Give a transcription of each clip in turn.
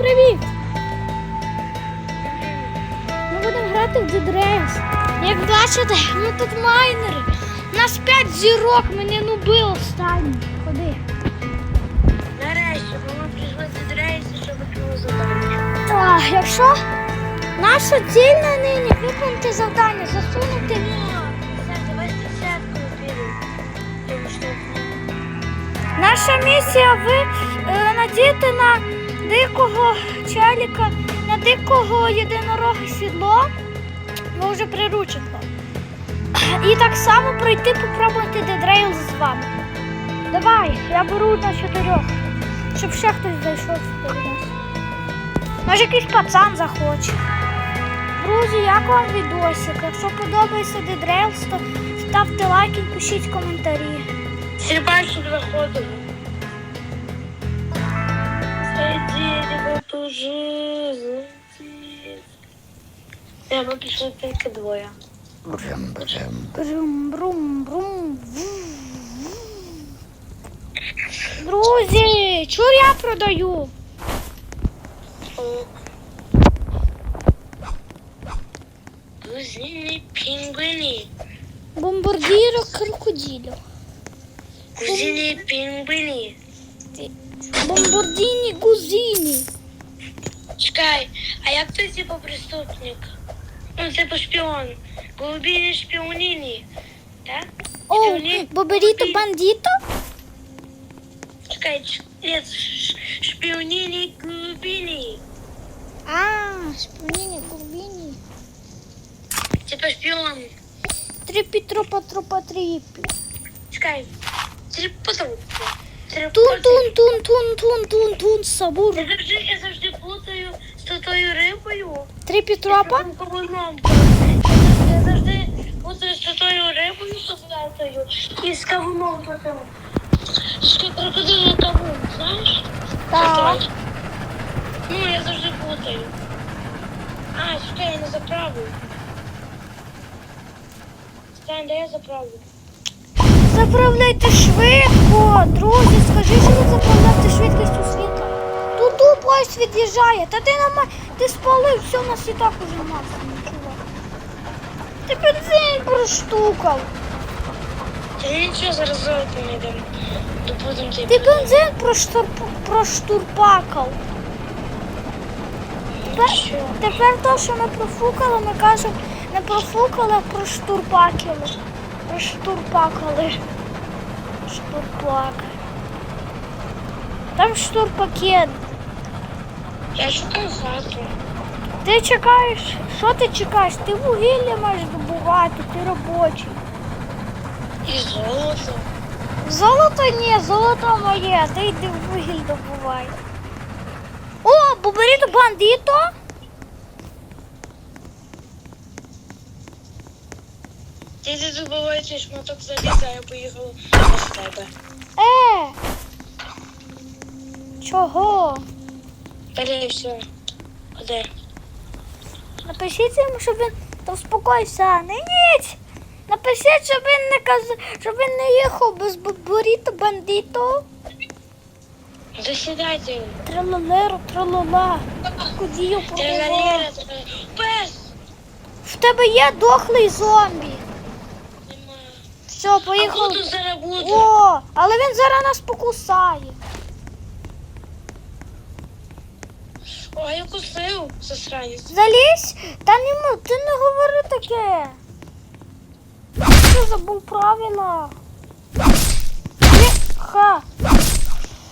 привіт! Ми будемо грати в Race. Як бачите, ну тут майнери. Нас 5 зірок, мене нуби останні. Ходи. Нарешті, бо ми прийшли до рейсу, щоб виконати завдання. Так, якщо наша ціль на нині виконати завдання, засунути. Наша місія ви е, надіти на на дикого сідло, ми вже приручено. І так само пройти, Dead Rails з вами. Давай, я беру на чотирьох, щоб ще хтось зайшов сюди нас. Може якийсь пацан захоче. Друзі, як вам відосик? Якщо подобається Rails, то ставте лайки і пишіть коментарі. заходили. Сиділи по жизни. Я ми пішли тільки двоє. Брум, брум, брум. Друзі, чур я продаю. Кузіні пінгвіні. Бомбардіро крокодилю. Кузіні пінгвіні. Бомбардіні гузіні. Чекай, а як це типу преступник? Ну, типу шпіон. Голубіні шпіоніні. Так? О, Шпіоні- боберіто голубі- бандіто? Чекай, ч- нет, ш- шпіоніні голубіні. А, шпиніні, губіні. Типа шпіон. Тріпі тропа тропа тріпі. Чекай. Трипотовки. Тун тун Тун тун тун тун тун сабур. Я завжди, я завжди плутаю з тою рибою. Тріпі тропа? з. Я завжди плутаю з тою рибою создатою і з кавуном потім. З крокодилом кавун, знаєш? Так. Ну, я завжди плутаю. А, чекай, я не заправлю. Стань, де я заправлю? Заправляйте швидко, друзі, скажи, що ви заправляєте швидкістю світла. Тут поїзд від'їжджає, та ти нема... ти спалив, все, у нас і так уже максимум, чувак. Ти бензин проштукав. Та нічого, зараз золото не йдемо. Добудемо цей Ти бензин. проштур... проштурпакав. Тепер, Що? тепер то, що ми профукали, ми кажемо, не профукали, а проштурпакили. Проштурпакали. Штурпак. Там штурпакет. Я шукаю хату. Ти чекаєш, що ти чекаєш? Ти вугілля маєш добувати, ти робочий. І золото. Золото ні, золото моє, ти йди вугіль добувай. О, буберіто бандито? Ти забувай цей шматок заліза, я поїхала без тебе. Е. Чого? Бери все. Ходи. Напишіть йому, щоб він та успокойся. Не їдь. Напишіть, щоб він не казав, щоб він не їхав без буберіто бандито. Засідайте. Тралалеро, тралала. Кудію Ти побував. галера. Пес. В тебе є дохлий зомбі. Все, А поїхав. зараз буду. О, але він зараз нас покусає. О, я кусив, засранець. Залізь? Та не м- ти не говори таке. Ти забув правила. Ха.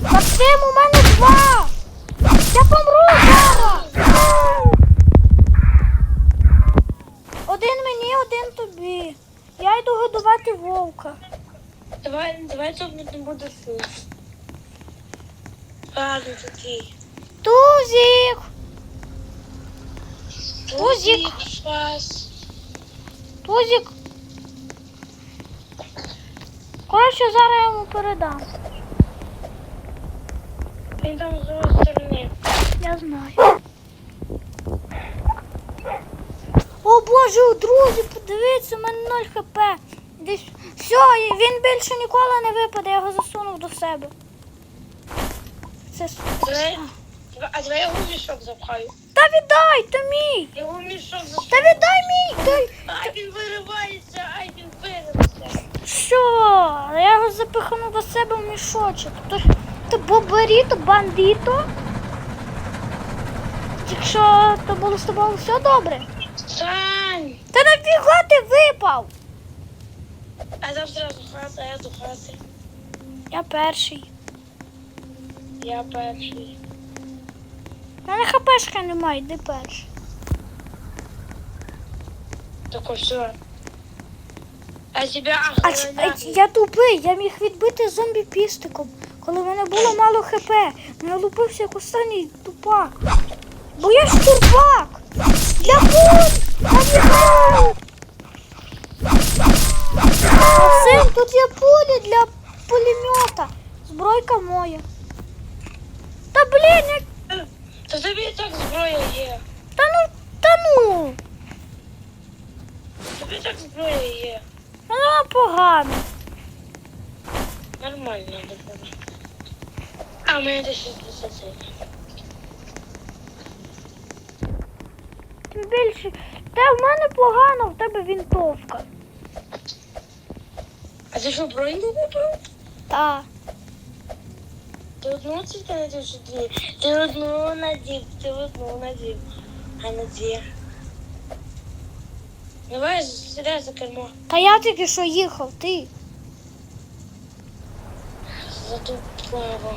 Максим, у мене два. Я помру Давай, тут не буде сил. Ладно, такий. Тузик. Тузик. Тузик. Коротше, зараз я йому передам. Він там з другої сторони. Я знаю. О боже, друзі, подивіться, у мене 0 хп. Десь. Все, він більше ніколи не випаде, я його засунув до себе. Це Давай, А давай я його в мішок запхаю. Та віддай, то мій. Я його в мішок запхаю. Та віддай мій. Дай. Ай, він виривається, ай, він вирився. Що? Я його запихну до себе в мішочок. То, то бобаріто, бандито. Якщо то було з тобою все добре. Сань! Та нафіга ти випав? А завтра до хати, а я до хати. Я перший. Я перший. У мене хпшка немає, йди перший. Так все. А тебя А, ч- а я тупий, я міг відбити зомбі пістиком, коли в мене було мало хп. Ну, Я лупився як останній тупак. Бо я ж турбак! Для куль! Набігаю! Максим, тут є пулі для пулемета. Збройка моя. Та блін, як... Та тобі і так зброя є. Та ну, та ну! Тобі і так зброя є. Вона погано. Нормально буде. А, у мене десь 60. Тим більше. Та в мене погано, в тебе вінтовка. А ти що, броню купив? Та. Ти одну чи ти надів чи дві? Ти одну надів, ти одну надів. А не дві. Давай сідай за кермо. Та я тільки що їхав, ти. За ту плаву.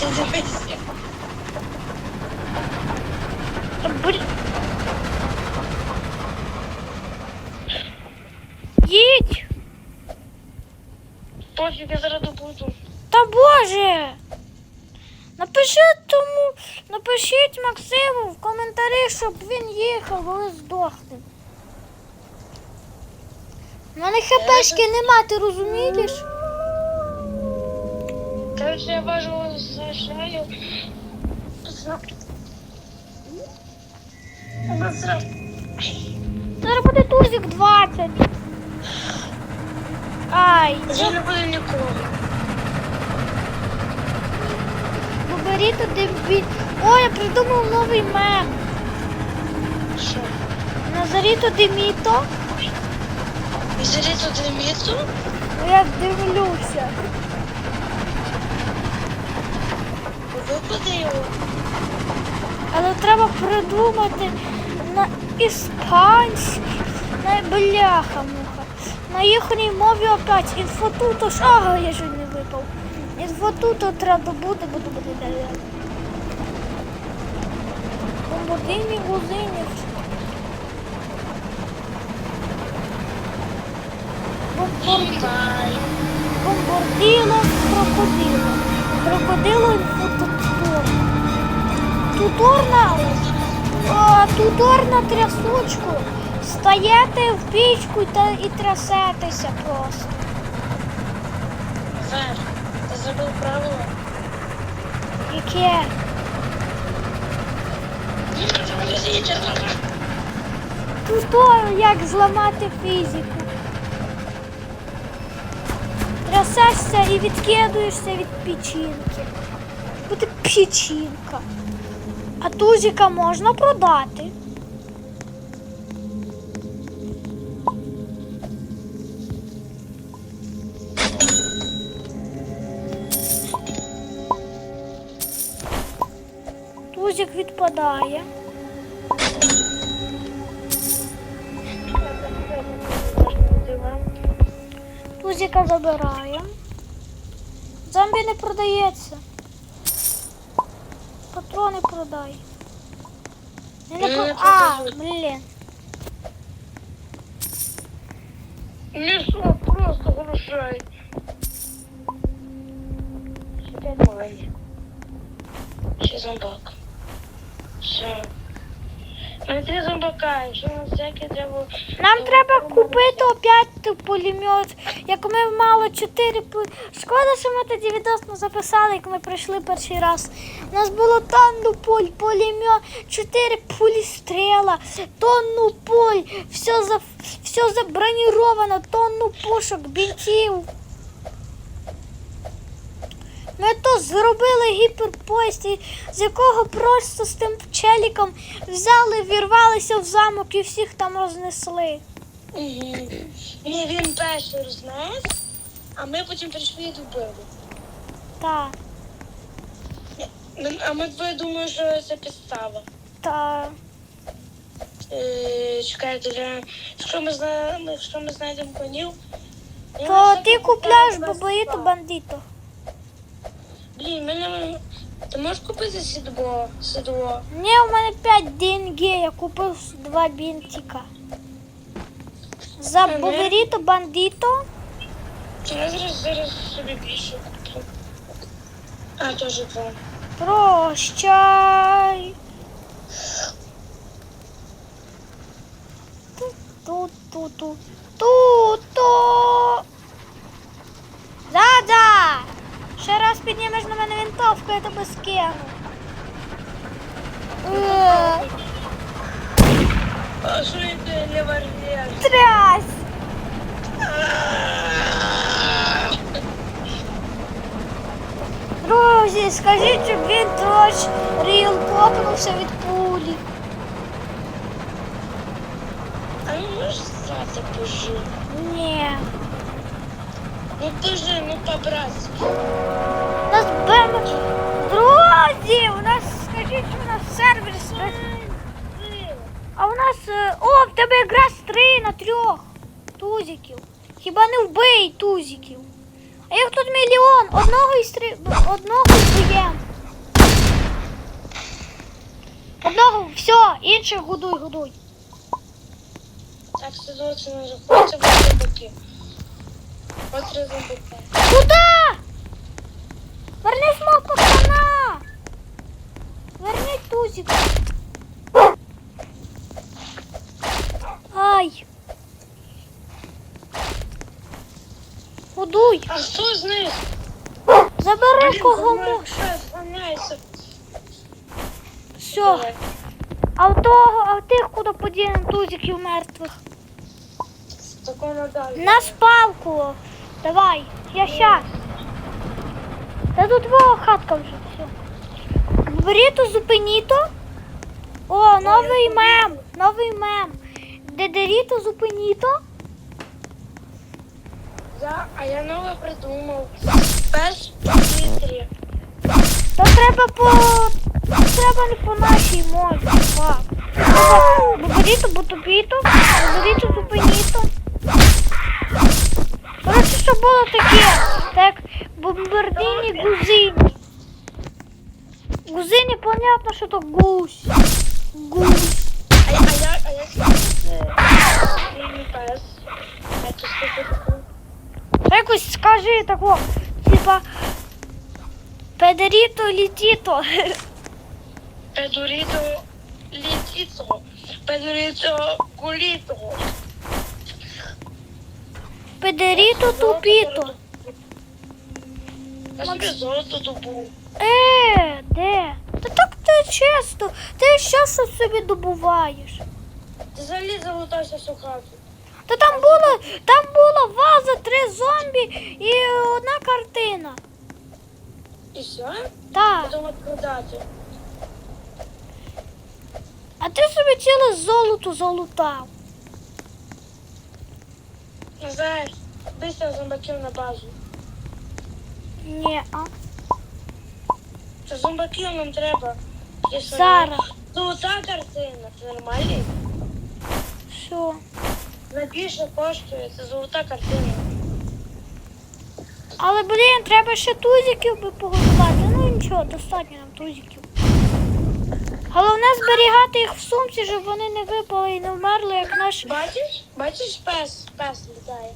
Ти дивишся. Та блін. Пофіг, я зараз добуду. Та боже! Напишіть тому, напишіть Максиму в коментарі, щоб він їхав, бо ви здохне. У мене хпшки нема, ти розумієш? Короче, я бажу зашаю. Зараз буде тузик 20. Ай, Я не буду нікого. поберіть туди бі... О, я придумав новий мем. Що? Назаріто Деміто. Взяли туди міту? Я дивлюся. Випади його. Але треба придумати на іспанській, на бляха муха. На їхній мові опять інфотуто ж, ага, я ж не випав. Інфотуто треба буде, буду буде далі. Бомбардині гузині. Бомбай. Бомбардило крокодило. Крокодило інфотутор. Туторна. О, тутор на трясучку. Стаєте в пічку та і трясетеся просто. Зар, ти забув правило? Яке? Тутор, як зламати фізику. Трясешся і відкидуєшся від печінки. Буде печінка. А тузика можна продати. Відпадає. Тузика забирає. Зомбі не продається. Патрони продай. Я не про... А, блін. Мішок просто грошей. Ще п'ять. Ще зомбак. Мене три зомбака, якщо на всяке треба... Нам треба купити опять пулемет. Як ми мало чотири пу... Шкода, що ми тоді відос не записали, як ми прийшли перший раз. У нас було тонну пуль, пулемет, чотири пулі стріла, тонну пуль, все за все заброніровано, тонну пушок, бінтів. Ми то зробили гіперпоїзд, з якого просто з тим челіком взяли, вірвалися в замок і всіх там рознесли. Угу. Ні, він перший рознес, а ми потім прийшли і добили. Та, Ми- А ми двоє думали, що це підстава. та. Е, чекайте, я... якщо ми знаємо, якщо ми знайдемо конів. То ти купляєш два. бандиту. Блін, мене. Ти можеш купити сідло? Сідло. Ні, у мене 5 деньги, я купив два бінтика. За Ага. боберіто бандито. Чи я зараз зараз собі більше куплю? А, теж два. Прощай. Ту-ту-ту. Ту-ту. Ще раз піднімеш на мене винтовку, я тебе скину. Е, А що це ліва-ліва? Трясь. Друзі, скажіть, щоб він троч ріл попнувся від пулі. А ну можеш стати пожив? Ні. Ну дуже, ну по-братськи. У нас бем... Друзі, у нас, скажіть, у нас сервер спрацює. А у нас. е, О, в тебе якраз три на трьох тузиків. Хіба не вбий тузиків? А їх тут мільйон. Одного із три. Одного вб'єм. Одного, все, інших годуй, годуй. Так, це не рахується, бо зомбаки. Куда? Верни мого пацана! Верни тузик. Ай. Годуй. А хто з них? Забери кого можеш. Все. А в того, а в тих, куди подінемо тузиків мертвих. Надалі. На спалку. Давай, я щас. Та тут твого хатка вже все. Беріту, зупиніто. О, новий мем. Новий мем. Дедеріто, зупиніто. Я, а я нове придумав. Пес в. То треба по. Треба не по нашій мові. Треба Боберіто, бутопіто, боберіто, зупиніто. Що було таке, так бомбардині гузині. Гузині, понятно, що то гусь. Гусь. А, я- а я, а я пес. А що це таке? Та якось скажи тако, типа Педеріто літіто. Педоріто літіто. Педоріто куліто. Педеріто тупіто. Я собі золото добув. Е, де? Та так ти чисто. Ти щось собі добуваєш. Ти взагалі залутався в хату. Та там було, там була ваза, три зомбі і одна картина. І все? Так. Потім продати. А ти собі ціле золото залутав. Назар, быстро зомбаків на базу. Ні, а? Це зомбаків нам треба. Якщо Зараз. Ну, та картина, це нормально. Що? Найбільше коштує, це золота картина. Але, блін, треба ще тузиків би погодувати. Ну нічого, достатньо нам тузиків. Головне зберігати їх в сумці, щоб вони не випали і не вмерли, як наш. Бачиш? Бачиш пес? Пес літає.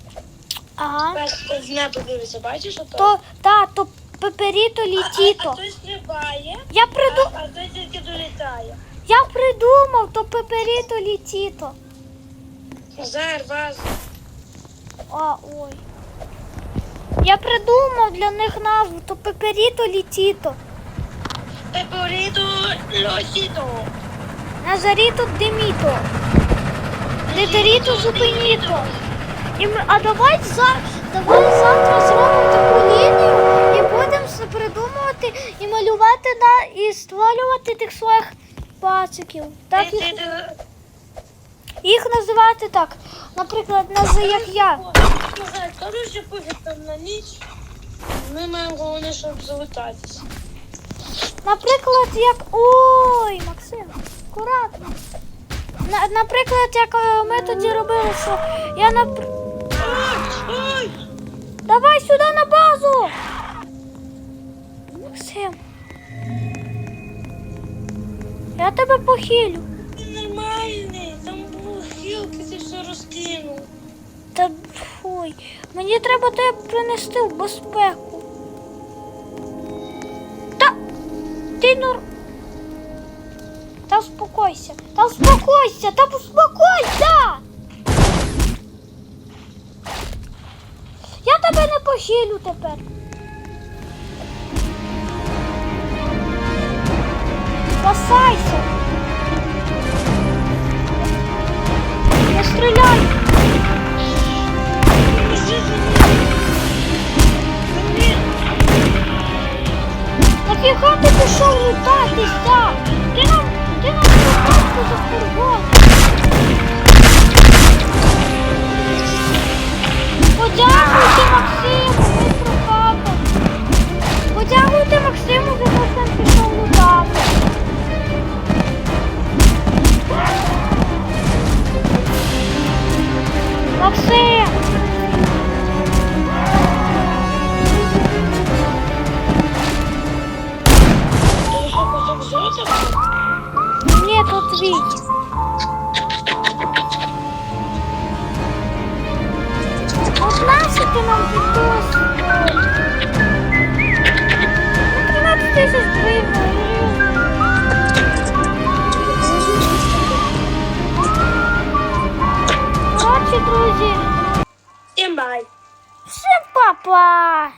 Ага. Пес з неба дивиться, бачиш ото? То, та, то пеперіто А, а літіто. той стрибає, Я приду... а той тільки долітає. Я придумав, то пеперіто літіто. Назар, вас. А, ой. Я придумав для них назву, то пеперіто літіто. Пепорито лосіто. Назаріто диміто. Детеріто зупиніто. І ми, а давай, за, давай завтра зробимо таку лінію і будемо придумувати і малювати на, і створювати тих своїх пациків. Так е, їх, їх називати так. Наприклад, назви як я. Слухай, коротше, там на ніч. Ми маємо головне, щоб залетатися. Наприклад, як. Ой, Максим, акуратно. На, наприклад, як е, ми тоді робили, що я напр... Давай сюди на базу! Максим. Я тебе похилю. Ти нормальний, там було хілки, ти все розкинув. Та фуй. Мені треба тебе принести в безпеку. Ти нор. Та успокойся. Та успокойся, та успокойся. Я тебе не похилю тепер. Спасайся. Не стріляй. Stop!